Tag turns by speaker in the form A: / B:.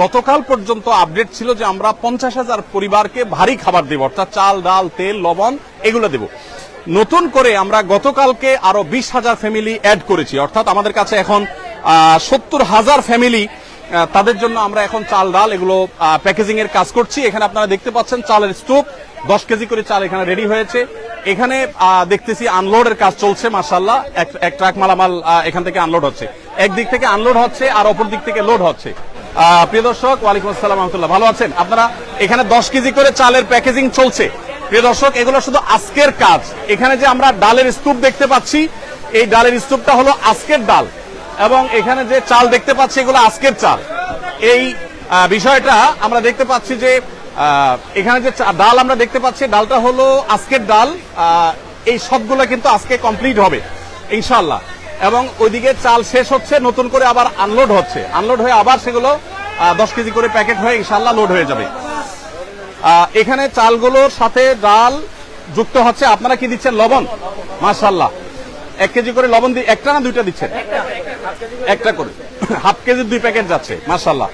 A: গতকাল পর্যন্ত আপডেট ছিল যে আমরা পঞ্চাশ হাজার পরিবারকে ভারী খাবার দেব, অর্থাৎ চাল, ডাল, তেল, লবণ এগুলো দেব। নতুন করে আমরা গতকালকে আরও বিশ হাজার ফ্যামিলি অ্যাড করেছি, অর্থাৎ আমাদের কাছে এখন সত্তর হাজার ফ্যামিলি তাদের জন্য আমরা এখন চাল, ডাল এগুলো প্যাকেজিং এর কাজ করছি। এখানে আপনারা দেখতে পাচ্ছেন চালের স্তূপ দশ কেজি করে চাল এখানে রেডি হয়েছে। এখানে দেখতেছি আনলোডের কাজ চলছে মার্শাল্লাহ এক ট্রাক মালামাল এখান থেকে আনলোড হচ্ছে। একদিক থেকে আনলোড হচ্ছে আর অপর দিক থেকে লোড হচ্ছে। প্রিয় দর্শক, ওয়ালাইকুম আসসালাম রহমতুল্লাহ। ভালো আছেন? আপনারা এখানে দশ কেজি করে চালের প্যাকেজিং চলছে। প্রিয় দর্শক, এগুলো শুধু আজকের কাজ। এখানে যে আমরা ডালের স্তূপ দেখতে পাচ্ছি, এই ডালের স্তূপটা হলো আজকের ডাল। এবং এখানে যে চাল দেখতে পাচ্ছি, এগুলো আজকের চাল। এই বিষয়টা আমরা দেখতে পাচ্ছি যে এখানে যে ডাল আমরা দেখতে পাচ্ছি, ডালটা হলো আজকের ডাল। এই সবগুলো কিন্তু আজকে কমপ্লিট হবে ইনশাল্লাহ এবং ওইদিকে চাল শেষ হচ্ছে, নতুন করে আবার আনলোড হচ্ছে। আনলোড হয়ে আবার সেগুলো দশ কেজি করে প্যাকেট হয়ে ইনশাল্লাহ লোড হয়ে যাবে। এখানে চালগুলোর সাথে ডাল যুক্ত হচ্ছে। আপনারা কি দিচ্ছেন? লবণ? মাশাল্লাহ এক কেজি করে লবণ দিয়ে একটা না দুইটা দিচ্ছেন? একটা করে। হাফ কেজির দুই প্যাকেট যাচ্ছে মাশাল্লাহ